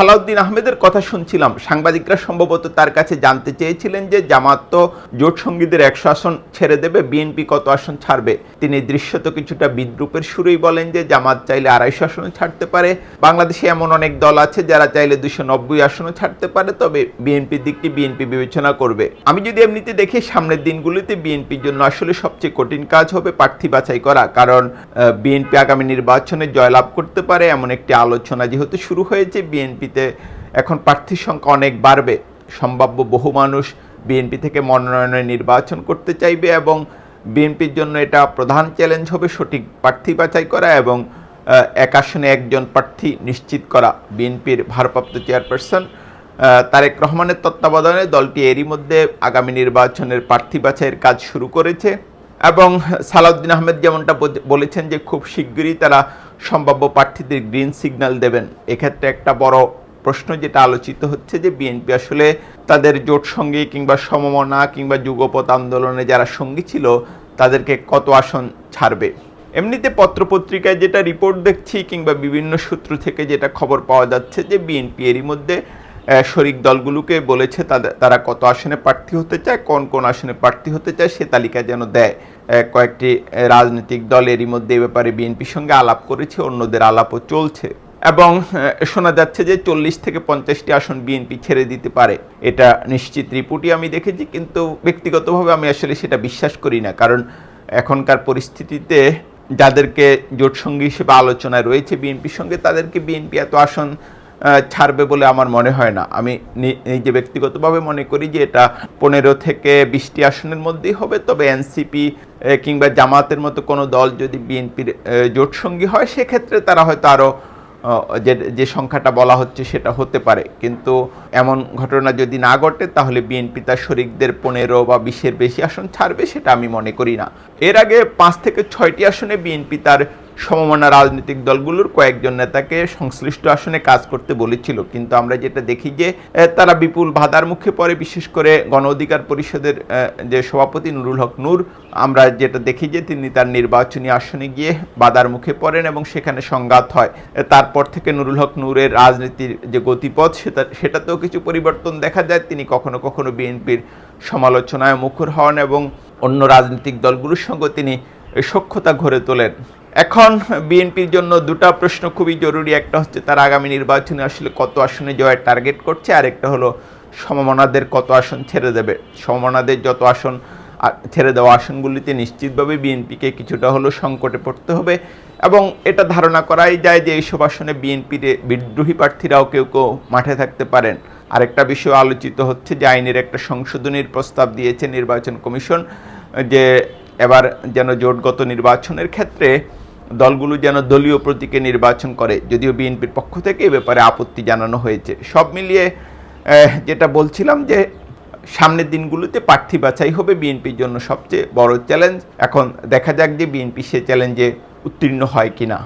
সালাউদ্দিন আহমেদের কথা শুনছিলাম। সাংবাদিকরা সম্ভবত তার কাছে জানতে চেয়েছিলেন যে জামাত তো জোট সঙ্গীদের একশো আসন ছেড়ে দেবে, বিএনপি কত আসন ছাড়বে? তিনি দৃশ্যত কিছুটা বিদ্রুপের শুরুই বলেন যে জামাত চাইলে আড়াইশো আসনও ছাড়তে পারে। বাংলাদেশে এমন অনেক দল আছে যারা চাইলে দুশো নব্বই আসনও ছাড়তে পারে, তবে বিএনপির দিকটি বিএনপি বিবেচনা করবে। আমি যদি এমনিতে দেখি, সামনের দিনগুলিতে বিএনপির জন্য আসলে সবচেয়ে কঠিন কাজ হবে প্রার্থী বাছাই করা, কারণ বিএনপি আগামী নির্বাচনে জয়লাভ করতে পারে এমন একটি আলোচনা যেহেতু শুরু হয়েছে বিএনপিতে এখন প্রার্থীর সংখ্যা অনেক বাড়বে। সম্ভাব্য বহু মানুষ বিএনপি থেকে মনোনয়নে নির্বাচন করতে চাইবে এবং বিএনপির জন্য এটা প্রধান চ্যালেঞ্জ হবে সঠিক প্রার্থী বাছাই করা এবং এক আসনে একজন প্রার্থী নিশ্চিত করা বিএনপির ভারপ্রাপ্ত চেয়ারপারসন তারেক রহমানের তত্ত্বাবধানে দলটি এরই মধ্যে আগামী নির্বাচনের প্রার্থী বাছাইয়ের কাজ শুরু করেছে। এবং সালাউদ্দিন আহমেদ যেমনটা বলেছেন যে খুব শিগগিরই তারা সম্ভাব্য প্রার্থীদের গ্রিন সিগন্যাল দেবেন। এক্ষেত্রে একটা বড় প্রশ্ন যেটা আলোচিত হচ্ছে যে বিএনপি আসলে তাদের জোট সঙ্গী কিংবা সমমনা কিংবা যুগপথ আন্দোলনে যারা সঙ্গী ছিল, তাদেরকে কত আসন ছাড়বে? এমনিতে পত্রপত্রিকায় যেটা রিপোর্ট দেখছি কিংবা বিভিন্ন সূত্র থেকে যেটা খবর পাওয়া যাচ্ছে যে বিএনপি এরই মধ্যে শরিক দলগুলোকে বলেছে তারা কত আসনে প্রার্থী হতে চায়, কোন কোন আসনে প্রার্থী হতে চায় সে তালিকা যেন দেয়। কয়েকটি রাজনৈতিক দল এরই মধ্যে এ ব্যাপারে বিএনপির সঙ্গে আলাপ করেছে, অন্যদের আলাপও চলছে। এবং শোনা যাচ্ছে যে চল্লিশ থেকে পঞ্চাশটি আসন বিএনপি ছেড়ে দিতে পারে। এটা নিশ্চিত রিপোর্টই আমি দেখেছি, কিন্তু ব্যক্তিগতভাবে আমি আসলে সেটা বিশ্বাস করি না। কারণ এখনকার পরিস্থিতিতে যাদেরকে জোটসঙ্গী হিসেবে আলোচনায় রয়েছে বিএনপির সঙ্গে, তাদেরকে বিএনপি এত আসন ছাড়বে বলে আমার মনে হয় না। আমি নিজে ব্যক্তিগতভাবে মনে করি যে এটা পনেরো থেকে বিশটি আসনের মধ্যেই হবে। তবে এনসিপি কিংবা জামাতের মতো কোনো দল যদি বিএনপির জোটসঙ্গী হয়, সেক্ষেত্রে তারা হয়তো আরও যে যে সংখ্যাটা বলা হচ্ছে সেটা হতে পারে। কিন্তু এমন ঘটনা যদি না ঘটে, তাহলে বিএনপি তার শরিকদের পনেরো বা বিশের বেশি আসন ছাড়বে, সেটা আমি মনে করি না। এর আগে পাঁচ থেকে ছয়টি আসনে বিএনপি তার সমমনা রাজনৈতিক দলগুলোর কয়েকজন নেতাকে সংশ্লিষ্ট আসনে কাজ করতে বলেছিল। কিন্তু আমরা যেটা দেখি যে তারা বিপুল বাধার মুখে পড়ে, বিশেষ করে গণ অধিকার পরিষদের যে সভাপতি নুরুল হক নূর, আমরা যেটা দেখি যে তিনি তার নির্বাচনী আসনে গিয়ে বাধার মুখে পড়েন এবং সেখানে সংঘাত হয়। তারপর থেকে নুরুল হক নূরের রাজনীতির যে গতিপথ, সেটা, সেটাতেও কিছু পরিবর্তন দেখা যায়। তিনি কখনো কখনো বিএনপির সমালোচনায় মুখর হন এবং অন্য রাজনৈতিক দলগুলোর সঙ্গে তিনি সক্ষতা গড়ে তোলেন। এখন বিএনপির জন্য দুটো প্রশ্ন খুবই জরুরি। একটা হচ্ছে তারা আগামী নির্বাচনে আসলে কত আসনে জয়ের টার্গেট করছে, আর একটা হলো সমমনাদের কত আসন ছেড়ে দেবে। সমমনাদের যত আসন ছেড়ে দেওয়া আসনগুলিতে নিশ্চিতভাবে বিএনপিকে কিছুটা হলেও সংকটে পড়তে হবে। এবং এটা ধারণা করাই যায় যে এইসব আসনে বিএনপির বিদ্রোহী প্রার্থীরাও কেউ কেউ মাঠে থাকতে পারেন। আরেকটা বিষয় আলোচিত হচ্ছে যে আইনের একটা সংশোধনীর প্রস্তাব দিয়েছে নির্বাচন কমিশন, যে এবার যেন জোটগত নির্বাচনের ক্ষেত্রে দলগুলো যেন দলীয় প্রতীকে নির্বাচন করে, যদিও বিএনপির পক্ষ থেকে এ ব্যাপারে আপত্তি জানানো হয়েছে। সব মিলিয়ে যেটা বলছিলাম যে, সামনের দিনগুলোতে প্রার্থী বাছাই হবে বিএনপির জন্য সবচেয়ে বড় চ্যালেঞ্জ এখন দেখা যাক যে বিএনপি সে চ্যালেঞ্জে উত্তীর্ণ হয় কিনা।